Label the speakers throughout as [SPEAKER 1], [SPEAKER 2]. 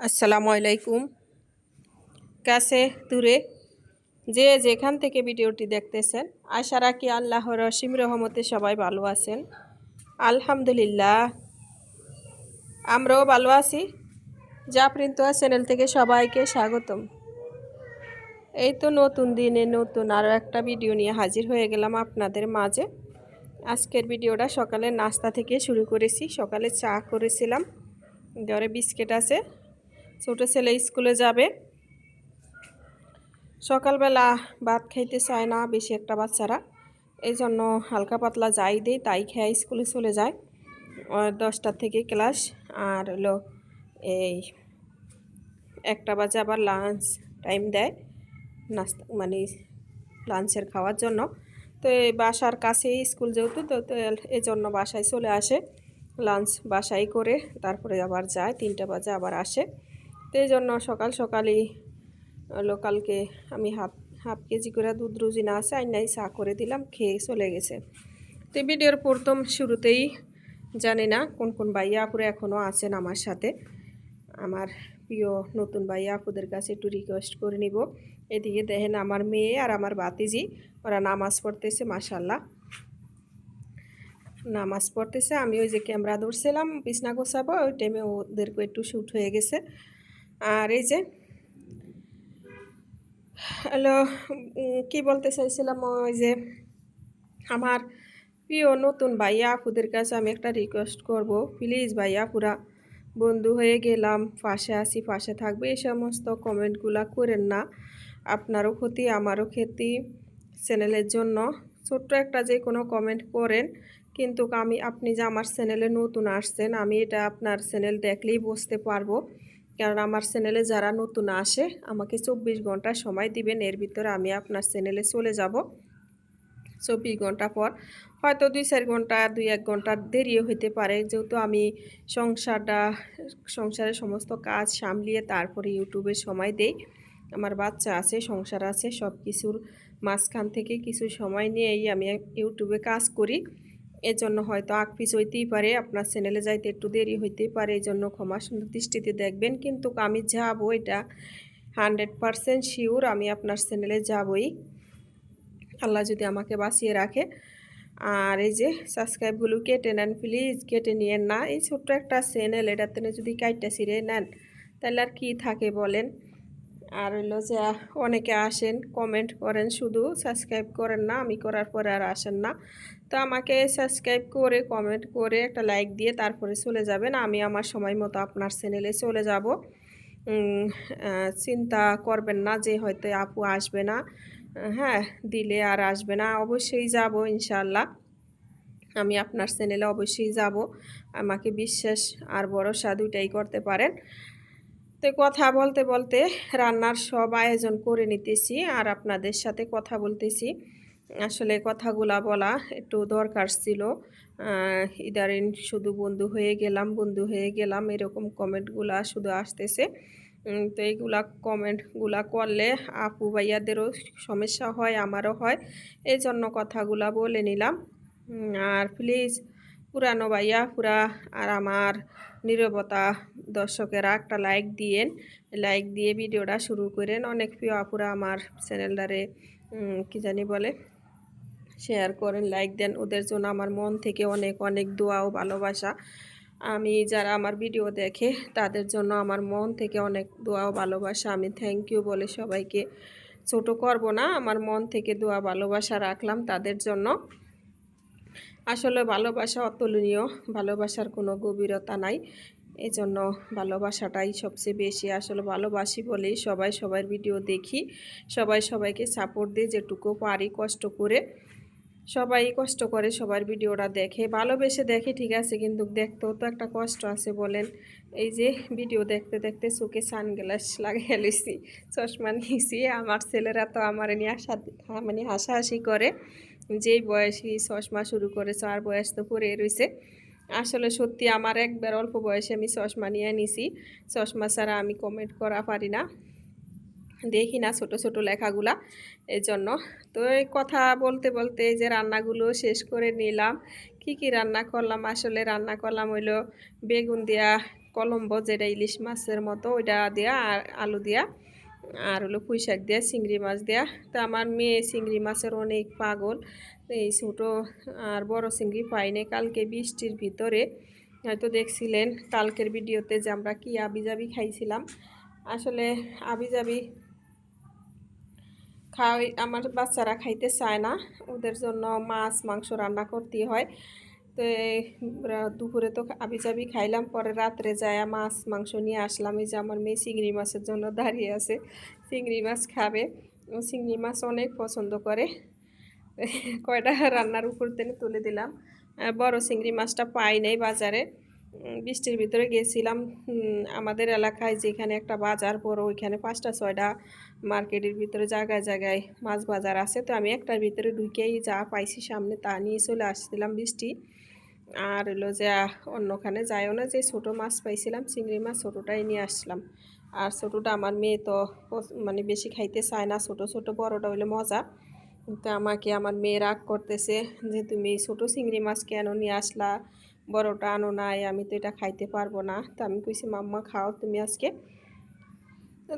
[SPEAKER 1] আসসালামু আলাইকুম। কাছে দূরে যে যেখান থেকে ভিডিওটি দেখতেছেন, আশা রাখি আল্লাহর অসীম রহমতে সবাই ভালো আছেন। আলহামদুলিল্লাহ, আমরাও ভালো আছি। যা প্রিন্ত চ্যানেল থেকে সবাইকে স্বাগতম। এই তো নতুন দিনে নতুন আরও একটা ভিডিও নিয়ে হাজির হয়ে গেলাম আপনাদের মাঝে। আজকের ভিডিওটা সকালে নাস্তা থেকে শুরু করেছি। সকালে চা করেছিলাম। ঘরে বিস্কিট আছে। ছোটো ছেলে স্কুলে যাবে। সকালবেলা ভাত খাইতে চায় না, বেশি একটা বাচ্চারা। এই জন্য হালকা পাতলা যাই দেয় তাই খেয়ে স্কুলে চলে যায়। দশটার থেকে ক্লাস, আর হলো এই একটা বাজে আবার লাঞ্চ টাইম দেয়। নাস্তা মানে লাঞ্চের খাওয়ার জন্য। তো এই বাসার কাছেই স্কুল যেহেতু, তো এই জন্য বাসায় চলে আসে। লাঞ্চ বাসায় করে তারপরে আবার যায়, তিনটা বাজে আবার আসে। তো জন্য সকাল সকালই লোকালকে আমি হাফ হাফ কেজি করে দুধ রুজি না আছে, আইনাই চা করে দিলাম, খেয়ে চলে গেছে। তো ভিডিওর প্রথম শুরুতেই জানি না কোন কোন ভাইয়া আপুরে এখনও আছেন আমার সাথে। আমার প্রিয় নতুন ভাইয়া আপুদের কাছে একটু রিকোয়েস্ট করে নিব। এদিকে দেখেন আমার মেয়ে আর আমার বাতিজি ওরা নামাজ পড়তেছে মাসাল্লাহ নামাজ পড়তেছে, আমি ওই যে ক্যামেরা ধরছিলাম, বিছনা গোছাবো, ওই টাইমে ওদেরকে একটু শ্যুট হয়ে গেছে। আর এই যে, হ্যালো কি বলতে চাইছিলাম ওই যে, আমার প্রিয় নতুন ভাইয়া আপুদের কাছে আমি একটা রিকোয়েস্ট করব। প্লিজ ভাইয়া পুরা বন্ধু হয়ে গেলাম, পাশে আসি পাশে থাকবে, এই সমস্ত কমেন্টগুলো করেন না। আপনারও ক্ষতি, আমারও ক্ষতি চ্যানেলের জন্য। ছোট্ট একটা যে কোনো কমেন্ট করেন, কিন্তু আমি, আপনি যে আমার চ্যানেলে নতুন আসছেন, আমি এটা আপনার চ্যানেল দেখলেই বুঝতে পারব। কারণ আমার চ্যানেলে যারা নতুন আসে, আমাকে চব্বিশ ঘণ্টা সময় দিবেন, এর ভিতরে আমি আপনার চ্যানেলে চলে যাব। চব্বিশ ঘণ্টা পর হয়তো দুই চার ঘণ্টা, দুই এক ঘণ্টা দেরিও হইতে পারে। যেহেতু আমি সংসারটা, সংসারের সমস্ত কাজ সামলিয়ে তারপরে ইউটিউবে সময় দেই। আমার বাচ্চা আছে, সংসার আছে সব কিছুর মাঝখান থেকে কিছু সময় নিয়েই আমি ইউটিউবে কাজ করি। এজন্য হয়তো আগ পিছ হইতেই পারে, আপনার চ্যানেলে যাইতে একটু দেরি হইতেই পারে এই জন্য ক্ষমা সুন্দর দৃষ্টিতে দেখবেন। কিন্তু আমি যাব এটা হান্ড্রেড পারসেন্ট শিওর আমি আপনার চ্যানেলে যাবই। আল্লাহ যদি আমাকে বাঁচিয়ে রাখে। আর এই যে সাবস্ক্রাইবগুলো কেটে নেন প্লিজ কেটে নিয়ে না। এই ছোট্ট একটা চ্যানেল এটাতে যদি কাইটটা ছিঁড়ে নেন, তাহলে আর কী থাকে বলেন? আর হইল যে অনেকে আসেন কমেন্ট করেন, শুধু সাবস্ক্রাইব করেন না, আমি করার পরে আর আসেন না। তো আমাকে সাবস্ক্রাইব করে কমেন্ট করে একটা লাইক দিয়ে তারপরে চলে যাবেন। আমি আমার সময় মতো আপনার চ্যানেলে চলে যাব। চিন্তা করবেন না যে হয়তো আপু আসবে না। হ্যাঁ দিলে আর আসবে না। অবশ্যই যাব ইনশাল্লাহ আমি আপনার চ্যানেলে অবশ্যই যাব। আমাকে বিশ্বাস আর ভরসা দুইটাই করতে পারেন। তো কথা বলতে বলতে রান্নার সব আয়োজন করে নিতেছি আর আপনাদের সাথে কথা বলতেছি। আসলে কথাগুলা বলা একটু দরকার ছিল। ইদারিন শুধু বন্ধু হয়ে গেলাম, বন্ধু হয়ে গেলাম, এরকম কমেন্টগুলা শুধু আসতেছে। তো এইগুলা কমেন্টগুলা করলে আপু ভাইয়াদেরও সমস্যা হয়, আমারও হয়। এই জন্য কথাগুলা বলে নিলাম। আর প্লিজ পুরানো ভাইয়া পুরা আর আমার নিরবতা দর্শকেরা একটা লাইক দিয়েন। লাইক দিয়ে ভিডিওটা শুরু করেন। অনেক প্রিয় আপুরা আমার চ্যানেলটারে কি জানি বলে শেয়ার করেন লাইক দেন। ওদের জন্য আমার মন থেকে অনেক অনেক দোয়া ও ভালোবাসা। আমি যারা আমার ভিডিও দেখে, তাদের জন্য আমার মন থেকে অনেক দোয়া ও ভালোবাসা। আমি থ্যাংক ইউ বলে সবাইকে ছোট করব না। আমার মন থেকে দোয়া ভালোবাসা রাখলাম তাদের জন্য। আসলে ভালোবাসা অতুলনীয়, ভালোবাসার কোনো গভীরতা নাই। এই জন্য ভালোবাসাটাই সবচেয়ে বেশি আসলে ভালোবাসি বলেই সবাই সবার ভিডিও দেখি। সবাই সবাইকে সাপোর্ট দিই যেটুকু পারি কষ্ট করে। সবাই কষ্ট করে সবার ভিডিওটা দেখে। ভালোবেসে দেখে ঠিক আছে, কিন্তু দেখতেও তো একটা কষ্ট আছে বলেন। এই যে ভিডিও দেখতে দেখতে চোখে সানগ্লাস লাগিয়ে লইছি, চশমা নিয়েছি, আমার ছেলেরা তো আমার নিয়ে আসা মানে হাসাহাসি করে। যেই বয়সী চশমা শুরু করেছে আর বয়স তো পরে রয়েছে আসলে সত্যি আমার একবার অল্প বয়সে আমি চশমা নিয়ে নিছি। চশমা ছাড়া আমি কমেন্ট করা পারি না। দেখি না ছোট ছোট লেখাগুলা এই জন্য তো এই কথা বলতে বলতে যে রান্নাগুলো শেষ করে নিলাম। কি কি রান্না করলাম? আসলে রান্না করলাম হইল বেগুন দেয়া কলম্বো, যেটা ইলিশ মাছের মতো, ওইটা দেয়া আর আলু দিয়া। আর হলো পুঁই শাক দেয়া, চিংড়ি মাছ দেয়া। তো আমার মেয়ে চিংড়ি মাছের অনেক পাগল। এই ছোটো আর বড় চিংড়ি পাইনি কালকে বৃষ্টির ভিতরে হয়তো দেখছিলেন, কালকের ভিডিওতে যে আমরা কি আবিজাবি খাইছিলাম। আসলে আবিজাবি খাওয়াই, আমার বাচ্চারা খাইতে চায় না। ওদের জন্য মাছ, মাংস রান্না করতে হয়। তো দুপুরে তো আবি চাবি খাইলাম, পরে রাত্রে যায় মাছ, মাংস নিয়ে আসলাম। এই যে আমার মেয়ে চিংড়ি মাছের জন্য দাঁড়িয়ে আছে, চিংড়ি মাছ খাবে। চিংড়ি মাছ অনেক পছন্দ করে। কয়টা রান্নার উপর থেকে তুলে দিলাম। বড় চিংড়ি মাছটা পাই নাই বাজারে। বৃষ্টির ভিতরে গেছিলাম। আমাদের এলাকায় যেখানে একটা বাজার, বড়, ওইখানে পাঁচটা, ছয়টা মার্কেটের ভিতরে জায়গায় জায়গায় মাছ বাজার আছে। তো আমি একটার ভিতরে ঢুকেই যা পাইছি সামনে তা নিয়ে চলে আসছিলাম বৃষ্টি। আর হলো যে অন্যখানে যাইও না। যে ছোটো মাছ পাইছিলাম, চিংড়ি মাছ, ছোটোটাই নিয়ে আসলাম। আর ছোটোটা আমার মেয়ে তো মানে বেশি খাইতে চায় না। ছোটো ছোটো, বড়টা হইলে মজা। তো আমাকে, আমার মেয়ে রাগ করতেছে যে, তুমি ছোটো চিংড়ি মাছ কেন নিয়ে আসলা? বড়টা আনো নাই, আমি তো এটা খাইতে পারব না। তো আমি কইছি, মাম্মা, খাও তুমি আজকে।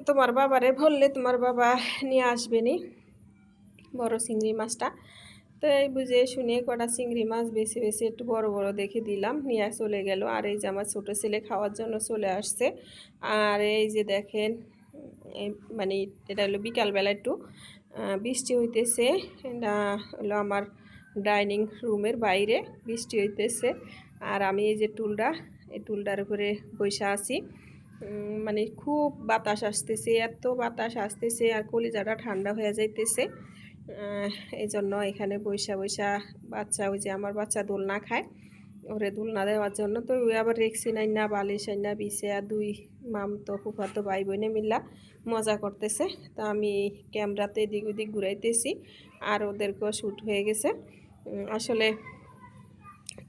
[SPEAKER 1] তোমার বাবারে বললে, তোমার বাবা নিয়ে আসবে নি বড় চিংড়ি মাছটা। তো এই বুঝে শুনে কটা চিংড়ি মাছ বেশি বেশি একটু বড় বড় দেখে দিলাম। নিয়ে চলে গেল। আর এই যে আমার ছোটো ছেলে খাওয়ার জন্য চলে আসছে। আর এই যে দেখেন মানে এটা হলো বিকালবেলা একটু বৃষ্টি হইতেছে। এটা হলো আমার ডাইনিং রুমের বাইরে বৃষ্টি হইতেছে। আর আমি এই যে টুলটা এই টুলটার উপরে বসে আছি। মানে খুব বাতাস আসতেছে, এত বাতাস আসতেছে আর কলিজাটা ঠান্ডা হয়ে যাইতেছে। এই জন্য এখানে বৈশা বৈশা বাচ্চা, ওই যে আমার বাচ্চা দোলনা খায়, ওরে দোলনা দেওয়ার জন্য তো ওই আবার রেক্সি নাই না বালিশ আই না বিছে দুই মাম তো ফুফাতো ভাই বোনে মিল্লা মজা করতেছে। তো আমি ক্যামেরাতে এদিক ওদিক ঘুরাইতেছি, আর ওদেরকেও শ্যুট হয়ে গেছে। আসলে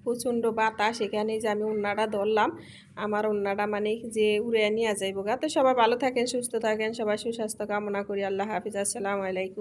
[SPEAKER 1] প্রচণ্ড বাতাস এখানে যে আমি উন্নাটা ধরলাম, আমার উন্নাটা মানে যে উড়ে নিয়ে যাইব গা। তো সবাই ভালো থাকেন, সুস্থ থাকেন, সবাই সুস্বাস্থ্য কামনা করি। আল্লাহ হাফিজ। আসসালামু আলাইকুম।